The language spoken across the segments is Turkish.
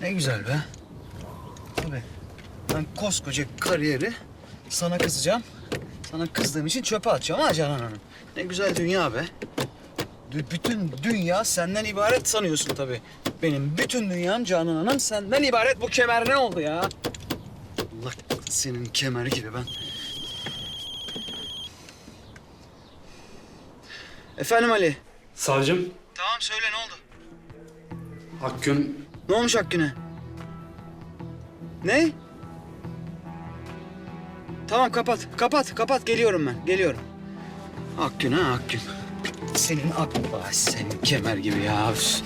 Ne güzel be. Tabii. Ben koskoca kariyeri sana kızacağım. Sana kızdığım için çöpe atacağım ha Canan Hanım. Ne güzel dünya be. Dü- Bütün dünya senden ibaret sanıyorsun tabii. Benim bütün dünyam Canan Hanım senden ibaret. Bu kemer ne oldu ya? Allah senin kemer gibi ben. Efendim Ali. Savcım, Tamam söyle ne oldu? Hakkün Ne olmuş Hakkı'na? Ne? Tamam kapat, kapat, kapat. Geliyorum ben, geliyorum. Hakkın ha Hakkın. Senin aklın, senin kemer gibi ya. Üf.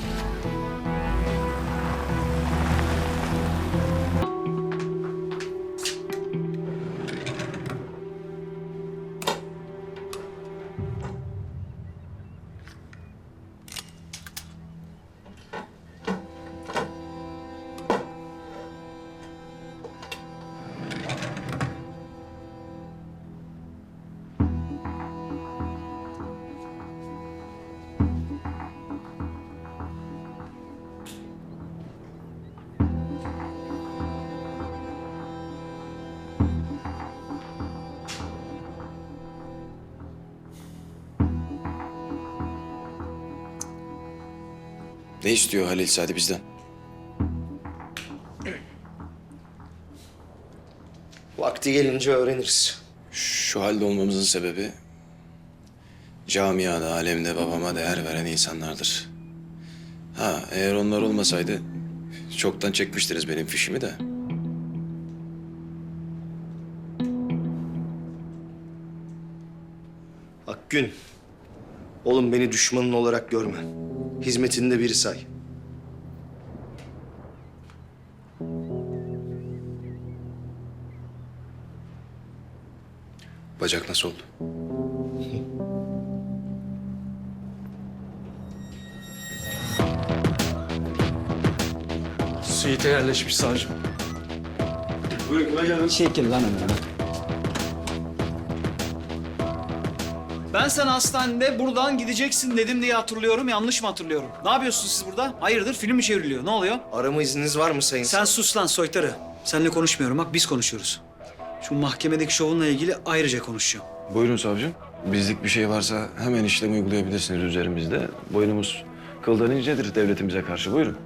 Ne istiyor Halil Sadi bizden? Vakti gelince öğreniriz. Şu halde olmamızın sebebi camiada, alemde babama değer veren insanlardır. Ha, eğer onlar olmasaydı çoktan çekmiştiriz benim fişimi de. Akgün. Oğlum beni düşmanın olarak görme. Hizmetinde biri say. Bacak nasıl oldu? suite yerleşmiş savcım. Çekil lan önümden. Ben sana hastanede buradan gideceksin dedim diye hatırlıyorum. Yanlış mı hatırlıyorum? Ne yapıyorsunuz siz burada? Hayırdır film mi çevriliyor? Ne oluyor? Arama izniniz var mı sayın? Sen sus lan soytarı. Seninle konuşmuyorum. Bak biz konuşuyoruz. Şu mahkemedeki şovunla ilgili ayrıca konuşacağım. Buyurun savcım. Bizlik bir şey varsa hemen işlem uygulayabilirsiniz üzerimizde. Boynumuz kıldan incedir devletimize karşı. Buyurun.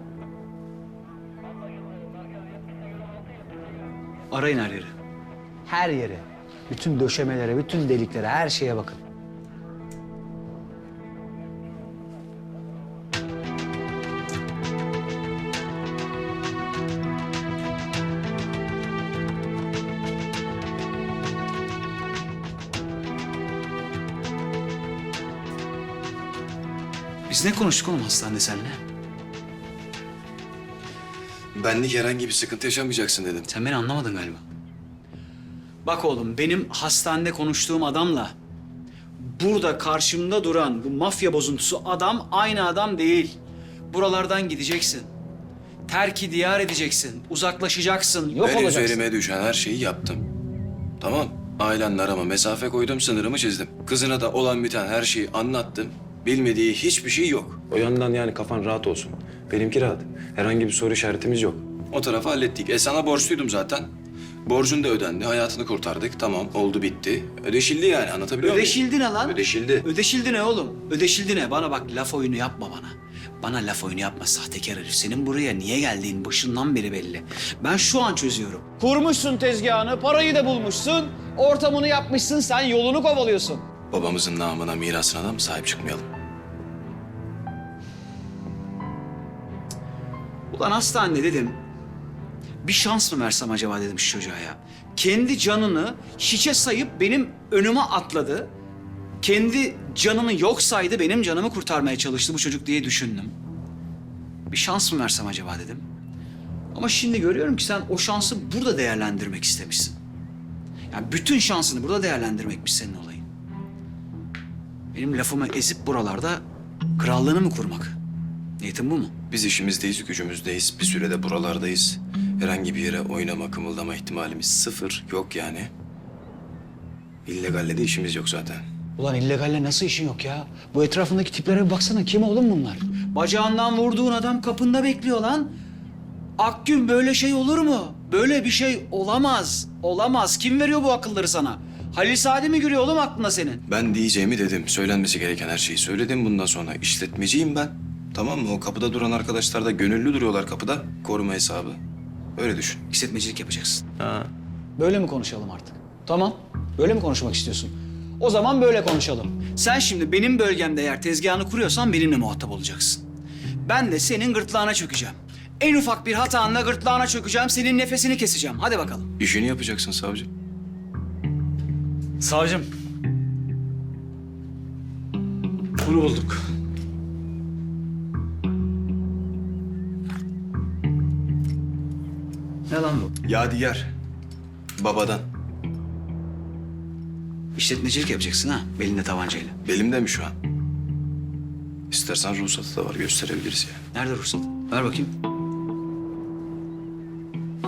Arayın her yeri. Her yere. Bütün döşemelere, bütün deliklere, her şeye bakın. Biz ne konuştuk oğlum hastanede seninle? Benlik herhangi bir sıkıntı yaşamayacaksın dedim. Sen beni anlamadın galiba. Bak oğlum benim hastanede konuştuğum adamla burada karşımda duran bu mafya bozuntusu adam aynı adam değil. Buralardan gideceksin. Terki diyar edeceksin. Uzaklaşacaksın. Yok ben olacaksın. üzerime düşen her şeyi yaptım. Tamam. Ailenle arama mesafe koydum, sınırımı çizdim. Kızına da olan biten her şeyi anlattım. Bilmediği hiçbir şey yok. O yandan yani kafan rahat olsun. Benimki rahat. Herhangi bir soru işaretimiz yok. O tarafı hallettik. E sana borçluydum zaten. Borcun da ödendi. Hayatını kurtardık. Tamam oldu bitti. Ödeşildi yani anlatabiliyor muyum? Ödeşildi ne lan? Ödeşildi. Ödeşildi ne oğlum? Ödeşildi ne? Bana bak laf oyunu yapma bana. Bana laf oyunu yapma sahtekar herif. Senin buraya niye geldiğin başından beri belli. Ben şu an çözüyorum. Kurmuşsun tezgahını, parayı da bulmuşsun. Ortamını yapmışsın, sen yolunu kovalıyorsun. Babamızın namına, mirasına da mı sahip çıkmayalım? Ulan hastanede dedim. Bir şans mı versem acaba dedim şu çocuğa ya. Kendi canını hiçe sayıp benim önüme atladı. Kendi canını yok saydı, benim canımı kurtarmaya çalıştı bu çocuk diye düşündüm. Bir şans mı versem acaba dedim. Ama şimdi görüyorum ki sen o şansı burada değerlendirmek istemişsin. Yani bütün şansını burada değerlendirmekmiş senin olayın. Benim lafımı ezip buralarda krallığını mı kurmak? Niyetin bu mu? Biz işimizdeyiz, gücümüzdeyiz. Bir sürede buralardayız. Herhangi bir yere oynama, kımıldama ihtimalimiz sıfır. Yok yani. İllegalle de işimiz yok zaten. Ulan illegalle nasıl işin yok ya? Bu etrafındaki tiplere bir baksana. Kim oğlum bunlar? Bacağından vurduğun adam kapında bekliyor lan. Akgün böyle şey olur mu? Böyle bir şey olamaz. Olamaz. Kim veriyor bu akılları sana? Halil Sadi mi giriyor oğlum aklına senin? Ben diyeceğimi dedim. Söylenmesi gereken her şeyi söyledim bundan sonra. işletmeciyim ben. Tamam mı? O kapıda duran arkadaşlar da gönüllü duruyorlar kapıda. Koruma hesabı. Öyle düşün. İşletmecilik yapacaksın. Ha. Böyle mi konuşalım artık? Tamam. Böyle mi konuşmak istiyorsun? O zaman böyle konuşalım. Sen şimdi benim bölgemde eğer tezgahını kuruyorsan benimle muhatap olacaksın. Ben de senin gırtlağına çökeceğim. En ufak bir hatanla gırtlağına çökeceğim, senin nefesini keseceğim. Hadi bakalım. İşini yapacaksın savcı. Savcım. Bunu bulduk. Ne lan bu? Yadigar. Babadan. İşletmecilik yapacaksın ha, belinde tabancayla. Belimde mi şu an? İstersen ruhsatı da var gösterebiliriz ya. Nerede ruhsat? Ver bakayım.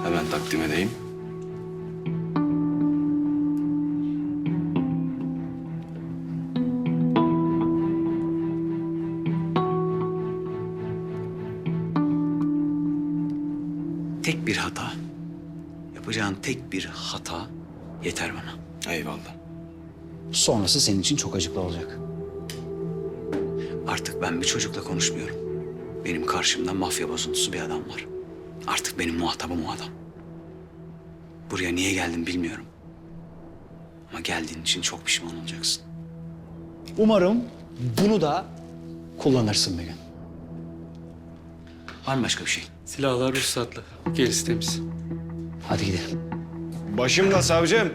Hemen takdim edeyim. Tek bir hata. Yapacağın tek bir hata yeter bana. Eyvallah. Sonrası senin için çok acıklı olacak. Artık ben bir çocukla konuşmuyorum. Benim karşımda mafya bozuntusu bir adam var. Artık benim muhatabım o adam. Buraya niye geldim bilmiyorum. Ama geldiğin için çok pişman olacaksın. Umarım bunu da kullanırsın bir gün. Var mı başka bir şey? Silahlar ruhsatlı. Gerisi temiz. Hadi gidelim. Başımla savcım.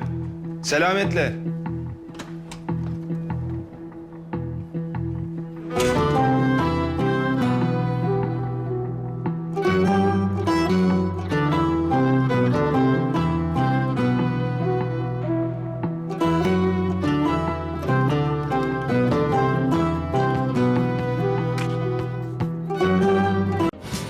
Selametle.